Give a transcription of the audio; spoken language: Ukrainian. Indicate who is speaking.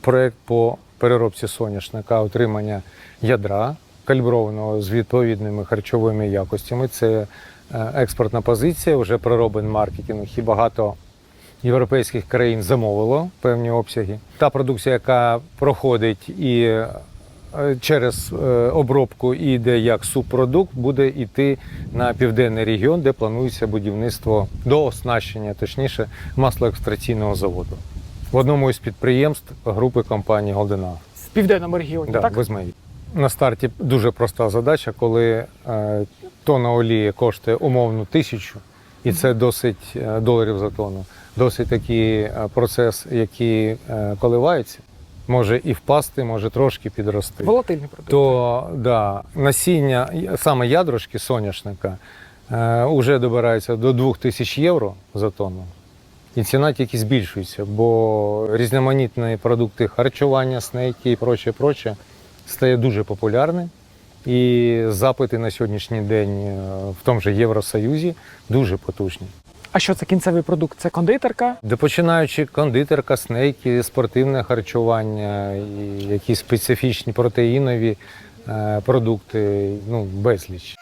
Speaker 1: Проект по переробці соняшника, отримання ядра каліброваного з відповідними харчовими якостями. Це е, експортна позиція, вже пророблений маркетинг і багато європейських країн замовило певні обсяги. Та продукція, яка проходить і е, через е, обробку і йде як субпродукт, буде йти на південний регіон, де планується будівництво до оснащення, точніше, маслоекстракційного заводу в одному із підприємств групи компанії Голдена.
Speaker 2: В південному регіоні,
Speaker 1: Да,
Speaker 2: так?
Speaker 1: без мої. На старті дуже проста задача, коли е, тонна олії коштує умовно тисячу, і це досить е, доларів за тонну. Досить такий е, процес, який е, коливається, може і впасти, може трошки підрости.
Speaker 2: Волатильний продукт.
Speaker 1: То да, насіння, саме ядрошки соняшника, е, вже добирається до 2000 євро за тонну. І ціна тільки збільшується, бо різноманітні продукти харчування, снеки і проче, проче стає дуже популярним. І запити на сьогоднішній день е, в тому же Євросоюзі дуже потужні.
Speaker 2: А що це кінцевий продукт? Це кондитерка?
Speaker 1: Де починаючи кондитерка, снейки, спортивне харчування, і якісь специфічні протеїнові е, продукти, ну безліч.